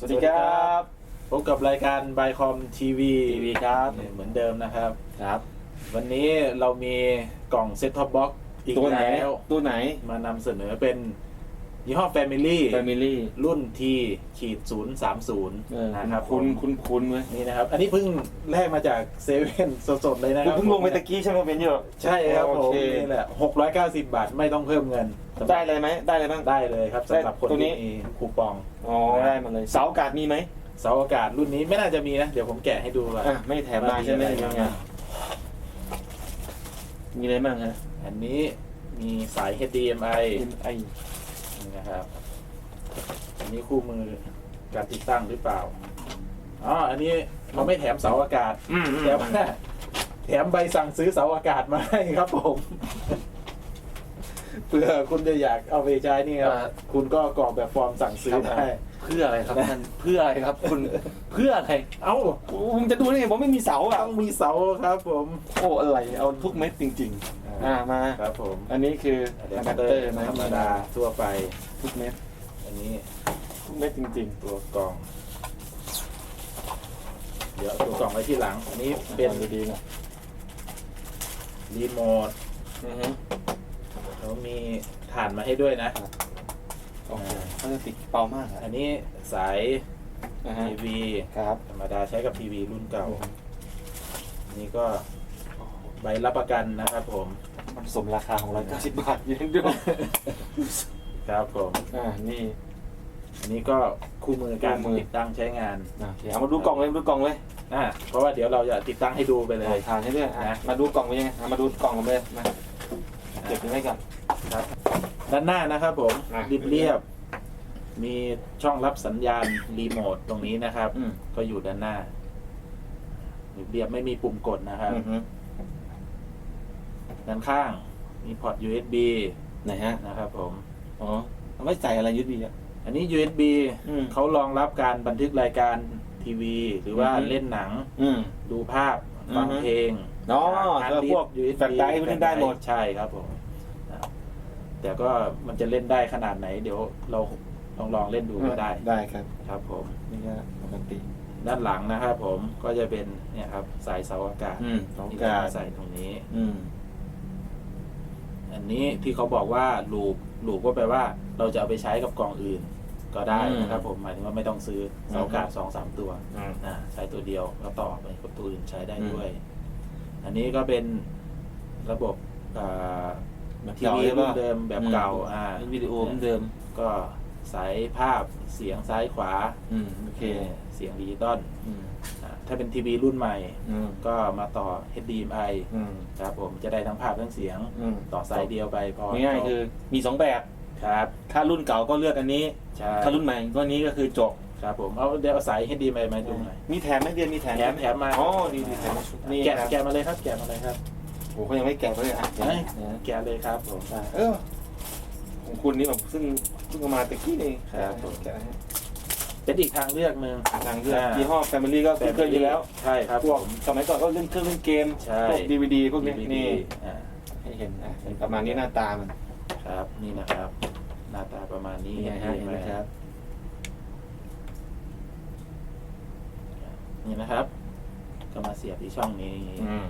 สวัสดีครับ พบกับรายการบายคอมทีวีทีวีครับเหมือนเดิมนะครับ ครับ วันนี้เรามีกล่องเซ็ตท็อปบ็อกอีกตัวไหนแล้วตัวไหนมานำเสนอเป็น ยี่ห้อ Family Family รุ่น T ขีดศูนย์สามศูนย์เออนะครับคุณผมคุณคุณเว้ยนี่นะครับ อันนี้เพิ่งแลกมาจากเซเว่นสดๆเลยนะคคุณรับเพิ่งลงไปตะกี้ใช่ไหมเป็นเยอะใช่ครับผโอมเคนี่แหละหกร้อยเก้าสิบบาทไม่ต้องเพิ่มเงินสำหรับได้เลยไหมได้เลยบ้าง ได้เลยครับสำหรับคนตัวนี้ ที่มีคูปอง อ๋อได้มาเลยเสาอากาศมีไหมเสาอากาศรุ่นนี้ไม่น่าจะมีนะ เดี๋ยวผมแกะให้ดูก่อนอะไม่แถมมาใช่ไหมว่ามียังอะไรไงบ้างมีอะไรบ้างฮะอันนี้มีสาย HDMI ไอ นี่นะครับ อันนี้คู่มือการติดตั้งหรือเปล่า อ๋อ อันนี้เราไม่แถมเสาอากาศ อืมอืมแต่ว่าแถมใบสั่งซื้อเสาอากาศมาให้ครับผม เพื่อคุณจะอยากเอาไปใช้นี่ครับ คุณก็กรอกแบบฟอร์มสั่งซื้อได้ เพื่ออะไรครับท่านเพื่ออะไรครับ คุณเพื่ออะไร เอ้าผมจะดูได้ไงผมไม่มีเสาอะต้องมีเสาครับ ผม โอ้อะไรเอาทุกเม็ดจริง ๆ อ่ามา ครับผม อันนี้คือเดี๋ยวอะมาแดปเตเตออร์ร์นะธรรมดาทั่วไป ทุกเม็ดอันนี้ทุกเม็ดจริงตัวกล่อง เดี๋ยวเอาตัวกล่องไว้ที่หลัง อันนี้ๆเป็นดีๆนะรีโมทอือฮึแล้วมีฐานมาให้ด้วยนะ โอเคเขาจะติดเบามากอะอันนี้สายนะฮะทีวีครับธรรมดาใช้กับทีวีรุ่นเก่า อันนี้ก็ใบรับประกันนะครับผม มันสมราคาของเราเก้าสิบบาทยืนด้วย ครับผมอ่านี่ อันนี้ก็คู่มือการคู่มือ ติดตั้งใช้งานโอเคเอามาดูกล่องเลยมาดูกล่องเลยอ่าเพราะว่าเดี๋ยวเราจะติดตั้งให้ดูไปเลยทานให้ด้วยอะนะ มาดูกล่องไปยังไงอะมาดูกล่องกันเลยมาเก็บไว้ก่อนครับด้านหน้านะครับผมอะ เรียบเรียบๆมีช่องรับสัญญาณรีโมทตรงนี้นะครับ อืมก็อยู่ด้านหน้าเรียบเรียบๆไม่มีปุ่มกดนะครับ อือฮึด้านข้างมีพอร์ต USB ไหนฮะนะครับผม อ๋อเอาไว้ใส่อะไรยึดดีอะ อันนี้ USB อืมเขารองรับการบันทึกรายการทีวี หรือว่าอือฮึ เล่นหนัง อืม ดูภาพ ฟังอือฮึเพลงอ๋อฮาร์ดแล้วดิพสวกก์ USB แฟลชไดรฟ์พวกนี้ได้หมด ใช่ครับผมนะแต่ก็มันจะเล่นได้ขนาดไหน เดี๋ยวเราลองลองเล่นดูก็ได้ได้ครับ ครับผม นี่ก็ปกติด้านหลังนะครับผมก็จะเป็นเนี่ยครับสายเสาอากาศอืมเสาอากาศที่เรามาใส่ตรงนี้ อืม อันนี้ที่เขาบอกว่าลูปลูปก็แปลว่า เราจะเอาไปใช้กับกล่องอื่น ก็ได้นะครับผมหมายถึงว่าไม่ต้องซื้อเสาอากาศสองสามตัวอืม อ่าใช้ตัวเดียวแล้วต่อไปกับตัวอื่นใช้ได้ด้วย อันนี้ก็เป็นระบบอ่าแบบทีเก่าวีใช่รุ่ปะนเดิมแบบเก่าอ่าเป็นวิดีโอเหมือนเดิม ก็สายภาพเสียงซ้ายขวาอืม โอเคเสียงดิจิตอล อืมอ่า ถ้าเป็นทีวีรุ่นใหม่ อืมก็มาต่อ HDMI อืม ครับผมจะได้ทั้งภาพทั้งเสียง อืม ต่อสายเดียวไปพอง่ายๆคือมีสองแบบ ครับถ้ารุ่นเก่าก็เลือกอันนี้ ใช่ถ้ารุ่นใหม่ก็นี้ก็คือจบ ครับผมเอาเดี๋ยวเอาสาย HDMI มาดูหน่อยมีแถมไหมเดือนมีแถมแถมแถมมาอ๋อดีดีแถมมาชุดนี่แกะครับแกะมาเลยครับ แกะมาเลยครับ โอ้เขายังไม่แกะเลยอะเฮ้ยนะแกะเลยครับผมอะเออของคุณนี่แบบซึ่งเพิ่งเอามาตะกี้นี่ครับผม แกะให้ เป็นอีกทางเลือกหนึ่ง ทางเลือกอ่ายี่ห้อ Family ก็คุ้นเคยอยู่แล้ว ใช่ครับพวกผมสมัยก่อนก็เล่นเครื่องเล่นเกม ใช่พวกดีวดีพวกนี้ DVD นี่อ่าให้เห็นนะเห็นประมาณนี้หน้าตามันครับนี่นะครับ หน้าตาประมาณนี้นี่ไงฮะเห็นไหมครับ นี่นะครับ ก็มาเสียบที่ช่องนี้ อืม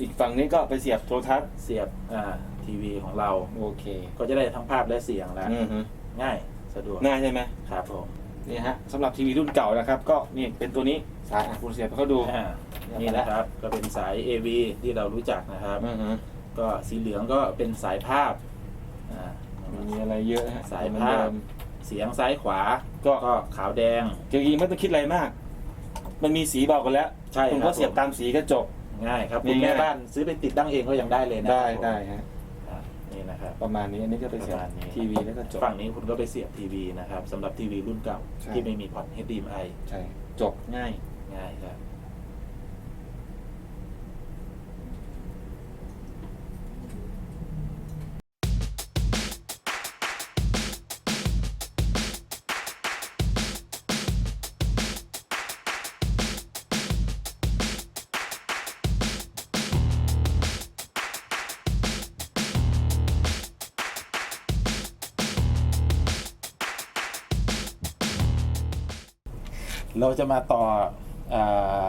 อีกฝั่งนี้ก็ไปเสียบโทรทัศน์เสียบอ่าทีวีของเรา โอเคก็จะได้ทั้งภาพและเสียงแล้วอืมฮึง่ายสะดวกง่ายใช่ไหมครับผมนี่ฮะสำหรับทีวีรุ่นเก่านะครับ ก็นี่เป็นตัวนี้สายอะคุณเสียบไปเขาดูอ่านี่นะครับก็เป็นสาย AV ที่เรารู้จักนะครับ อือฮึก็สีเหลืองก็เป็นสายภาพอ่ามีอะไรเยอะฮะสายเหมือนภาเดิพมเสียงซ้ายขวาก็ก็ขาวแดง จริงๆไม่ต้องคิดอะไรมาก มันมีสีบอกกันแล้วใช่คุณครัก็บเสียบตามสีก็จบ ง่ายครับนี่คุณแม่ง่ายบ้านซื้อไปติดตั้งเองก็ยังได้เลยนะได้ครับผมได้ฮะอ่านี่นะครับ ประมาณนี้อันนี้ก็ไปเสียบประมาณนี้ ทีวีแล้วก็จบ ฝั่งนี้คุณก็ไปเสียบทีวีนะครับสำหรับทีวีรุ่นเก่าใช่ ที่ไม่มีพอร์ต HDMI ใช่จบง่ายง่ายครับ เราจะมาต่ออา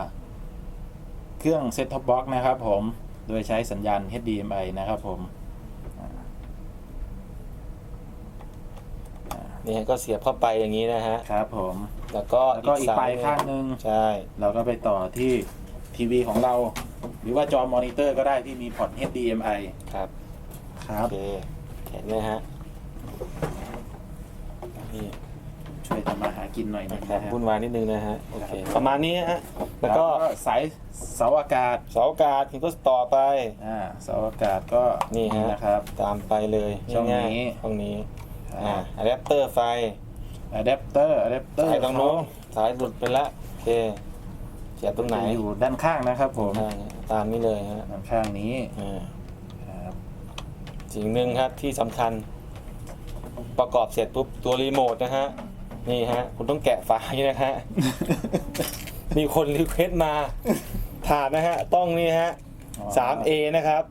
เครื่อง Set Top Box นะครับผม โดยใช้สัญญาณ HDMI นะครับผมนี่ฮะก็เสียบเข้าไปอย่างนี้นะฮะ ครับผม แล้วก็แล้วก็อีกปลายหนึ่ข้างหนึ่งใช่ เราก็ไปต่อที่ทีวีของเรา หรือว่าจอมอนิเตอร์ก็ได้ที่มีพอร์ต HDMI ครับ ครัโอบเค เห็นไหมฮะนี่ ช่วยทำมาหากินหน่อยหนึงครับนะฮะวุ่นวายนิดนึงนะฮะโอเคครับประมาณนี้ฮะแล้วแล้วก็ก็สายเสาอากาศเสาอากาศคุณก็ต่อไป อ่าเสาอากาศก็นี่ฮะ นะครับ ตามไปเลยช่องนี้ ง่ายๆช่องนี้อ่าอ่าอะแดปเตอร์ไฟอะแดปเตอร์อะแดปเตอร์สายตรงโน้นสายหลุดไปละโอเคเสียบตรงไหนอยู่ด้านข้างนะครับผมใช่ฮะตามนี้เลยฮะด้านข้างนี้อ่า ครับสิ่งหนึ่งครับที่สำคัญประกอบเสร็จปุ๊บตัวรีโมทนะฮะ นี่ฮะ คุณต้องแกะฝาอย่างนี้นะฮะ มีคนรีเควสต์มาถาดนะฮะ ต้องนี่ฮะ 3A นะครับ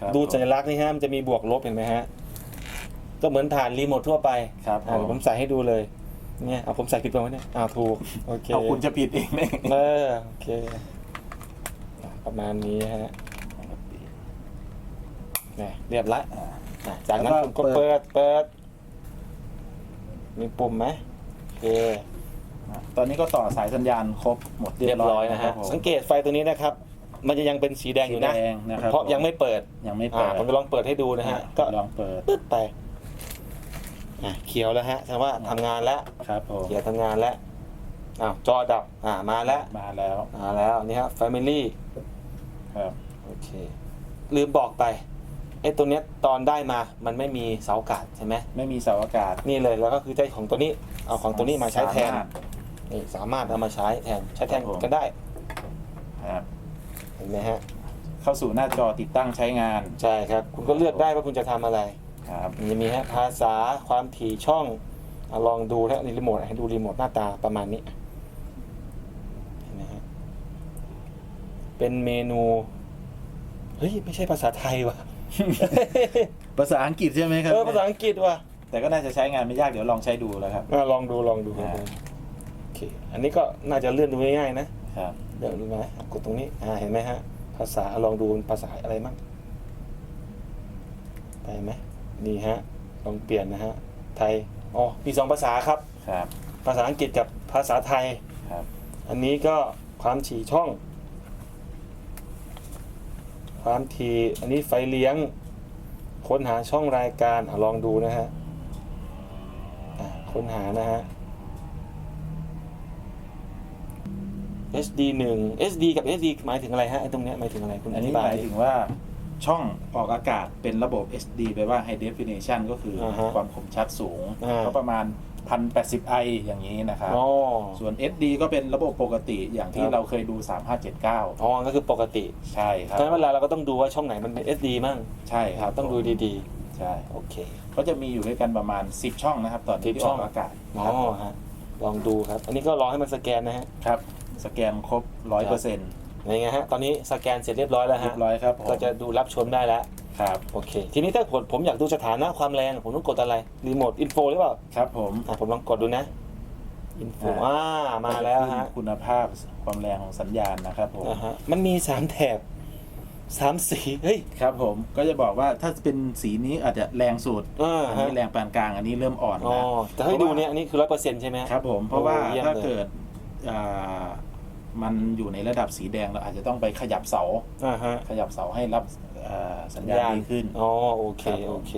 ครับดูสัญลักษณ์นี่ฮะ มันจะมีบวกลบเห็นไหมฮะ ก็เหมือนฐานรีโมททั่วไปครับอ่าเดี๋ยวผมใส่ให้ดูเลย เนี่ยเอาผมใส่ผิดไปไหมเนี่ยอ่าถูก โอเค เอาคุณจะผิดเองเลยเออโอเคอะประมาณนี้ฮะเนี่ยเรียบร้อยอ่าอะจากนั้นแล้วก็คุณก็เปิเปิดดเปิด มีปุ่มไหม โอเคตอนนี้ก็ต่อสายสัญญาณครบหมดเรียบร้อยนะครัฮะบผมสังเกตไฟตัวนี้นะครับ มันจะยังเป็นสีแดงอยู่นะ สีแดงนะครับเพราะยังไม่เปิดยังไม่อ่าเปิดผมจะลองเปิดให้ดูนะฮะก็ก็ลองเปิดปึ๊ดไปอะเขียวแล้วฮะแสดงว่าทำงานแล้ว ครับผมเขียวทำงานแล้วอ้าวจอดับ อ่า มาแล้ว มาแล้วมาแล้ว นี่ฮะ Family ครับโอเค ลืมบอกไป ไอ้ตัวเนี้ยตอนได้มามันไม่มีเสาอากาศใช่ไหมไม่มีเสาอากาศนี่เลยแล้วก็คือได้ของตัวนี้เอาของตัวนี้มาใช้แทนสามารถ นี่สามารถเอามาใช้แทนใช้แทนครับผม ก็ได้ครับเห็นไหมฮะเข้าสู่หน้าจอติดตั้งใช้งานใช่ครับ คุณก็เลือกได้ว่าคุณจะทำอะไรครับมันจะมีฮะภาษาความถี่ช่องอะลองดูนะรีโมทให้ดูรีโมทหน้าตาประมาณนี้เห็นไหมฮะเป็นเมนูเฮ้ยไม่ใช่ภาษาไทยว่ะ ภาษาอังกฤษใช่ไหมครับเออภาษาอังกฤษว่ะแต่ก็น่าจะใช้งานไม่ยากเดี๋ยวลองใช้ดูแล้วครับ อะลองดูลองดูอ่าโอเค อันนี้ก็น่าจะเลื่อนดูง่ายๆนะ ครับ เดี๋ยวดูไหมกดตรงนี้ อ่า เห็นไหมฮะ ภาษา ลองดูภาษาอะไรมั่งไปไหมนี่ฮะ ลองเปลี่ยนนะฮะ ไทย อ๋อ มีสองภาษาครับ ครับภาษาอังกฤษกับภาษาไทย ครับ อันนี้ก็ความถี่ช่อง ความถี่อันนี้ไฟเลี้ยง ค้นหาช่องรายการอลองดูนะฮะค้นหานะฮะ SD 1 SD กับ SD หมายถึงอะไรฮะไอ้ตรงเนี้ยหมายถึงอะไรคุณอัอนนี้ธิหบายมายถึงว่าช่องออกอากาศเป็นระบบ SD แปลว่า High Definition ก็คืออาฮะความคมชัดสูง อ่า ก็ประมาณ 1080i อย่างนี้นะครับ อ๋อส่วน SD ก็เป็นระบบปกติอย่างที่ครับเราเคยดู 3579 อ๋อก็คือปกติใช่คเพรับราะฉะนั้นเวลาเราก็ต้องดูว่าช่องไหนมันเป็น SD มั่งใช่ครับต้องดูดีใช่ๆ โอเค ก็จะมีอยู่ด้วยกันประมาณ 10 ช่องนะครับ ตอนที่10อช่ออง กอากาศอ๋อฮะลองดูครับ อันนี้ก็รอให้มันสแกนนะฮะ ครับ สแกนครบ 100%เยังไงฮะ ตอนนี้สแกนเสร็จเรียบร้อยแล้วรีฮะ ยบร้อยครับผมก็จะดูรับชมได้แล้ว ครับโอเค ทีนี้ถ้าผมผมอยากดูสถานะความแรง ผมต้องกดอะไรรีโมทอินโฟหรือเปล่าครับผมอะผมลองกดดูนะอินโฟอ่าอ่ามาแล้วฮะคุณภาพความแรงของสัญญาณนะครับผมอ่าฮะมันมีสามแถบสามสีเฮ้ยครับผมก็จะบอกว่าถ้าเป็นสีนี้อาจจะแรงสุดอ่าอันฮะนี้แรงปานกลางอันนี้เริ่มอ่อนอ๋อแล้วแต่ให้ดูเนี่ยอันนี้คือร้อยเปอร์เซ็นต์ใช่ไหมฮะครับผมเพราะว่าโอ้เยี่ยมถ้าเลยเกิดอ่ามันอยู่ในระดับสีแดงเราอาจจะต้องไปขยับเสาอ่าฮะขยับเสาให้รับอ่า สัญญาณดีขึ้น อ๋อโอเคครับผม โอเค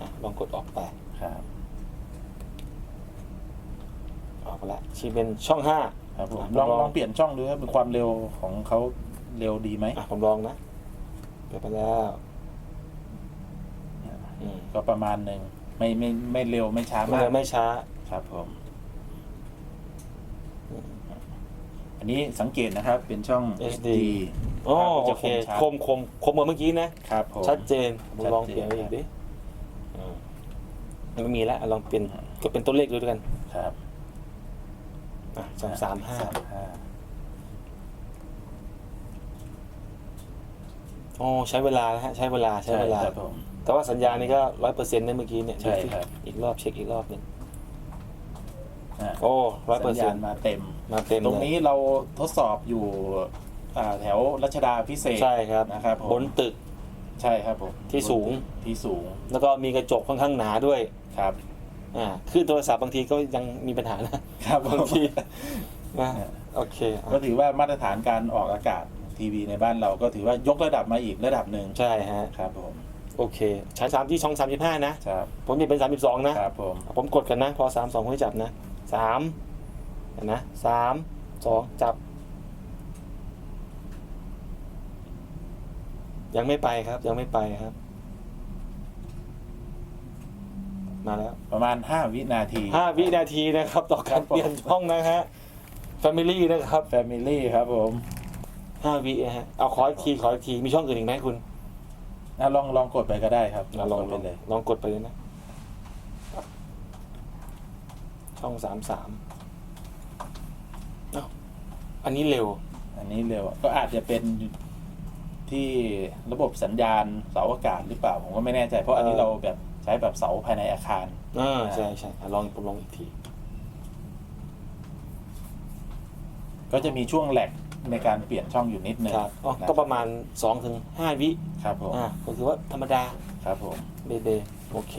อะลองกดออกไปครับออกไปละชีเป็นช่องห้า ครับผมอะลองลองลองเปลี่ยนช่องดูว่าความเร็วของเขาเร็วดีไหมอะผมลองนะเปิดไปแล้วอืมก็ประมาณหนึ่งไม่ไม่ไม่เร็วไม่ช้าไม่มากเร็วไม่ช้า ครับผม อันนี้สังเกตนะครับเป็นช่อง SD HD อ๋อภาพก็โอจะเคชัดคมคมคมเหมือนเมื่อกี้นะ ครับผม ชัดเจนผมชัดเจนลองเปลี่ยนไปอีกดิอืมมันไม่มีแล้วอะลองเปลี่ยนก็เป็นตัวเลขดูด้วยกันครับอะสองสามห้าห้าโอ้ใช้เวลานะฮะใช้เวลาใช้เวลา ครับผม แต่ว่าสัญญาณนี่ก็ร้อยเปอร์เซ็นต์ได้เมื่อกี้เนี่ยใช่ครับ อีกรอบเช็คอีกรอบหนึ่งอะโอ้ร้อยเปอสัร์ญเซ็ญานณต์มาเต็ม มาเต็มตรงเลยนี้เราทดสอบอยู่ อ่าแถวรัชดาพิเศษกใช่ครับนะครับผมบนตึกใช่ครับผมที่สูงที่สูง แล้วก็มีกระจกค่อนข้างหนาด้วยครับอ่าขึ้นโทรศัพท์บางทีก็ยังมีปัญหานะครับผมบางทีนะโอเค ก็อะถือว่ามาตรฐานการออกอากาศทีวีในบ้านเราก็ถือว่ายกระดับมาอีกระดับหนึ่งใช่ฮะครับผมโอเคใช้สามที่ช่องสามสิบห้านะครับผมนี่เป็นสามสิบสองนะครับผมผมกดกันนะ พอสามสองผมให้จับนะสามเห็นนะสามสองจับ ยังไม่ไปครับ ยังไม่ไปครับ มาแล้วประมาณ 5 วินาที ห้าวินาทีนะครับ ต่อการเปลี่ยนช่องนะฮะ Family นะครับแฟมิลี่ครับผมห้าวินะฮะเอาขออีกทีขออีกทีมีช่องอื่นอีกไหมคุณอะลองลองกดไปก็ได้ครับอะลองกดลไปองเลย ลองกดไปเลยนะ ช่องสามสามเอ้าอันนี้เร็ว อันนี้เร็วก็อาจจะเป็น ที่ระบบสัญญาณเสาอากาศหรือเปล่าผมก็ไม่แน่ใจ เพราะอันนี้เออเราแบบใช้แบบเสาภายในอาคารอ่าใช่ใช่อะลองผมลองอีกที ก็จะมีช่วงแหลกในการเปลี่ยนช่องอยู่นิดนึงครับอ๋อนะก็ประมาณสองถึงห้าวิครับผมอ่าก็คือว่าธรรมดาครับผมเบเบโอเค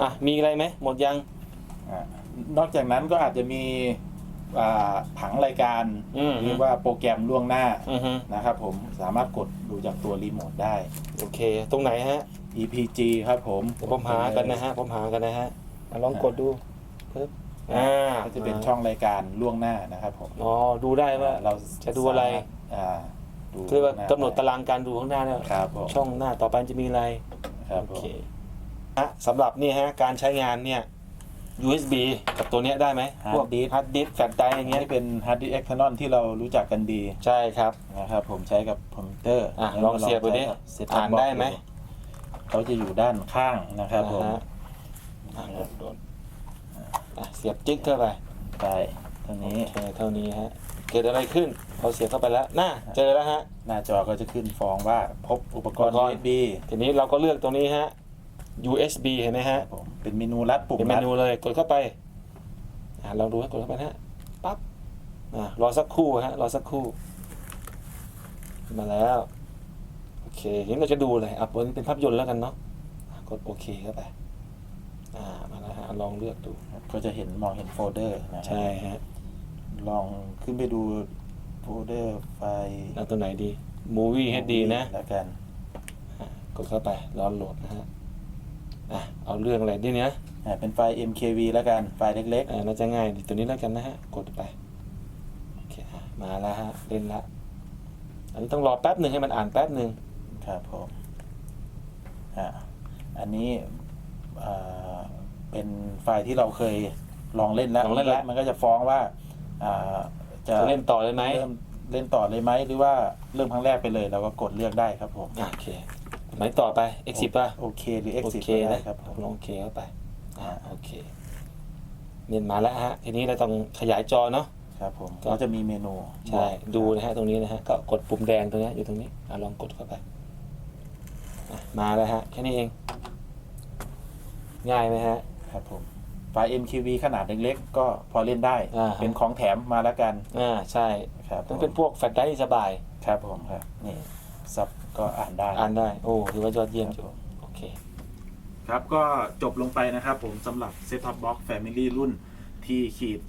อะ มีอะไรไหม หมดยัง อ่านอกจากนั้นก็อาจจะมี อ่าผังรายการอืม เรียกว่าโปรแกรมล่วงหน้าอือฮึนะครับผมสามารถกดดูจากตัวรีโมทได้ โอเค ตรงไหนฮะ EPG ครับผมเดี๋ยวผมหากันนะฮะผมหากันนะฮะอะลองกดดูปึ๊บอ่าก็จะเป็นช่องรายการล่วงหน้านะครับผมอ๋อดูได้ว่า เราจะดูอะไร อ่าดูคือว่าหน้กำหนดตารางการดูข้างหน้าเนี่ยครับผมช่องหน้าต่อไปจะมีอะไรครับโอผมเคฮะสำหรับนี่ฮะการใช้งานเนี่ย USB กับตัวเนี้ยได้ไหมพวกฮาร์ดดิสก์แฟลชไดร์อย่างอันเงี้ยนี้เป็น hard disk external ที่เรารู้จักกันดีใช่ครับ นะครับผมใช้กับคอมพิวเตอร์อะแล้วลองเสียบดูดิใช้กับ set-top อ่านได้ไหม box เขาจะอยู่ด้านข้างนะครับผมอ่าฮะอะโดนโดนอะเสียบจิ๊กเข้าไปไปตรงนี้โอเคเท่านี้ฮะเกิดอะไรขึ้นพอเสียบเข้าไปแล้วน่าเจอแล้วฮะ หน้าจอก็จะขึ้นฟองว่าพบอุปกรณ์ อุปกรณ์ USB ทีนี้เราก็เลือกตรงนี้ฮะ USB เห็นไหมคฮะรับผมเป็นเมนูลัดปุ่มเป็นเมลัดนูเลยกดเข้าไปอ่าลองดูฮะกดเข้าไปนะฮะปั๊บอ่ารอสักครู่ฮะรอสักครู่มาแล้วโอเคทีนี้เราจะดูเลยอะวันนี้เป็นภาพยนตร์แล้วกันเนาะอะกดโอเคเข้าไปอ่ามาแล้วฮะลองเลือกดูก็จะเห็นมองเห็นโฟลเดอร์นะครับใช่ฮะลองขึ้นไปดูโฟลเดอร์ไฟล์เอาตัวไหนดี Movie HD นะ แล้วกันอะกดเข้าไปรอโหลดนะฮะ อะเอาเรื่องอะไรดีเนี่ยอ่าเป็นไฟล์ MKV แล้วกัน ไฟล์เล็ก อ่าน่าจะง่ายดีตัวนี้แล้วกันนะฮะ กดไปโอเคอะมาแล้วฮะ เล่นละ อันนี้ต้องรอแป๊บหนึ่งให้มันอ่านแป๊บหนึ่งๆ ครับผมอ่าอันนี้อ่าเป็นไฟล์ที่เราเคยลองเล่นแล้วลองเล่นแล้วมันก็จะฟ้องว่าอ่าจะจะเล่นต่อเลยไหมเริ่มเล่นต่อเลยไหมหรือว่าเริ่มครั้งแรกไปเลยเราก็กดเลือกได้ครับผม อะโอเค ไหนต่อไป X10 ป่ะ โอเคหรือ โอ Exit เคก็ได้นะครับผมลองโอเคเข้าไปอ่าอ่าโอเคเมียนมาแล้วฮะ ทีนี้เราต้องขยายจอเนาะ ครับผมก็ ก็จะมีเมนูใช่ดูนะฮะตรงนี้นะฮะ ก็กดปุ่มแดงตรงนี้อยู่ตรงนี้อะลองกดเข้าไปอะมาแล้วฮะ แค่นี้เอง ง่ายไหมฮะ ครับผมไฟล์ MKV ขนาดเล็กๆก็พอเล่นได้ อ่าฮะ เป็นของแถมมาแล้วกันอ่าใช่ ครับต้องเป็นพวกแฟลชไดรฟ์สบาย ครับผมครับนี่ซับ ก็อ่านได้ อ่านได้ โอ้ถือว่ายอดเยี่ยมครับผมโอเค ครับก็จบลงไปนะครับผมสำหรับ Set Top Box Family รุ่นที่ขีด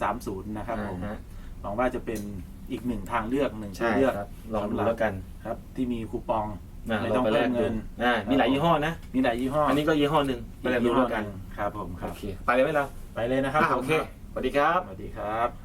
030 นะครับผมอ่าฮะ หวังว่าจะเป็นอีกหนึ่งทางเลือกหนึ่งใช่ทางเลือกครับ ลองดูแล้วกันครับ ที่มีคูปองอะไม่เราต้องไปแลกเพิ่มเงิเงินนอ่ามีหลายยี่ห้อนะ มีหลายยี่ห้ออัอันนี้ก็ยี่ห้อหนึ่งไปเรียนรู้แล้วกัน ครับผมคโอรับเค ไปเลยไหมเราไปเลยนะครับอะผมโอเค สวัสดีครับ สวัสดีครับ